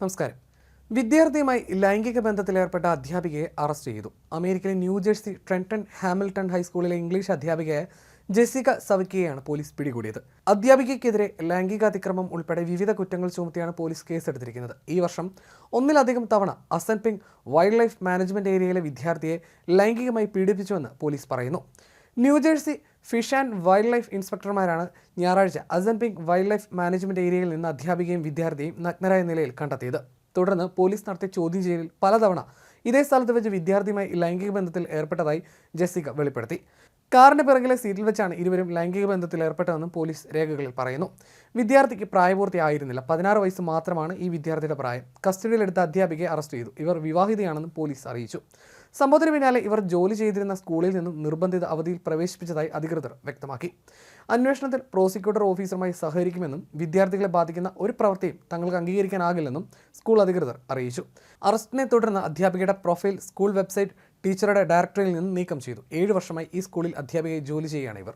നമസ്കാരം. വിദ്യാർത്ഥിയുമായി ലൈംഗിക ബന്ധത്തിലേർപ്പെട്ട അധ്യാപികയെ അറസ്റ്റ് ചെയ്തു. അമേരിക്കയിലെ ന്യൂജേഴ്സി ട്രെൻടൺ ഹാമിൽട്ടൺ ഹൈസ്കൂളിലെ ഇംഗ്ലീഷ് അധ്യാപികയായ ജെസിക സവിക്കിയെയാണ് പോലീസ് പിടികൂടിയത്. അധ്യാപികയ്ക്കെതിരെ ലൈംഗികാതിക്രമം ഉൾപ്പെടെ വിവിധ കുറ്റങ്ങൾ ചുമത്തിയാണ് പോലീസ് കേസെടുത്തിരിക്കുന്നത്. ഈ വർഷം ഒന്നിലധികം തവണ അസൻപിങ് വൈൽഡ് ലൈഫ് മാനേജ്മെന്റ് ഏരിയയിലെ വിദ്യാർത്ഥിയെ ലൈംഗികമായി പീഡിപ്പിച്ചുവെന്ന് പോലീസ് പറയുന്നു. New Jersey fish and wildlife ഇൻസ്പെക്ടർമാരാണ് ഞായറാഴ്ച അസൻപിങ് വൈൽഡ് ലൈഫ് മാനേജ്മെന്റ് ഏരിയയിൽ നിന്ന് അധ്യാപികയും വിദ്യാർത്ഥിയും നഗ്നരായ നിലയിൽ കണ്ടെത്തിയത്. തുടർന്ന് പോലീസ് നടത്തിയ ചോദ്യം ചെയ്യലിൽ പലതവണ ഇതേ സ്ഥലത്ത് വെച്ച് വിദ്യാർത്ഥിയുമായി ലൈംഗിക ബന്ധത്തിൽ ഏർപ്പെട്ടതായി ജെസിക വെളിപ്പെടുത്തി. കാറിന് പിറകിലെ സീറ്റിൽ വെച്ചാണ് ഇരുവരും ലൈംഗിക ബന്ധത്തിൽ ഏർപ്പെട്ടതെന്നും പോലീസ് രേഖകളിൽ പറയുന്നു. വിദ്യാർത്ഥിക്ക് പ്രായപൂർത്തിയായിരുന്നില്ല. പതിനാറ് വയസ്സ് മാത്രമാണ് ഈ വിദ്യാർത്ഥിയുടെ പ്രായം. കസ്റ്റഡിയിലെടുത്ത അധ്യാപികയെ അറസ്റ്റ് ചെയ്തു. ഇവർ വിവാഹിതയാണെന്നും പോലീസ് അറിയിച്ചു. സംഭവത്തിന് പിന്നാലെ ഇവർ ജോലി ചെയ്തിരുന്ന സ്കൂളിൽ നിന്നും നിർബന്ധിത അവധിയിൽ പ്രവേശിപ്പിച്ചതായി അധികൃതർ വ്യക്തമാക്കി. അന്വേഷണത്തിൽ പ്രോസിക്യൂട്ടർ ഓഫീസറുമായി സഹകരിക്കുമെന്നും വിദ്യാർത്ഥികളെ ബാധിക്കുന്ന ഒരു പ്രവൃത്തിയും തങ്ങൾക്ക് അംഗീകരിക്കാനാകില്ലെന്നും സ്കൂൾ അധികൃതർ അറിയിച്ചു. അറസ്റ്റിനെ തുടർന്ന് അധ്യാപികയുടെ പ്രൊഫൈൽ സ്കൂൾ വെബ്സൈറ്റ് ടീച്ചറുടെ ഡയറക്ടറിൽ നിന്ന് നീക്കം ചെയ്തു. ഏഴ് വർഷമായി ഈ സ്കൂളിൽ അധ്യാപികയെ ജോലി ചെയ്യുകയാണ് ഇവർ.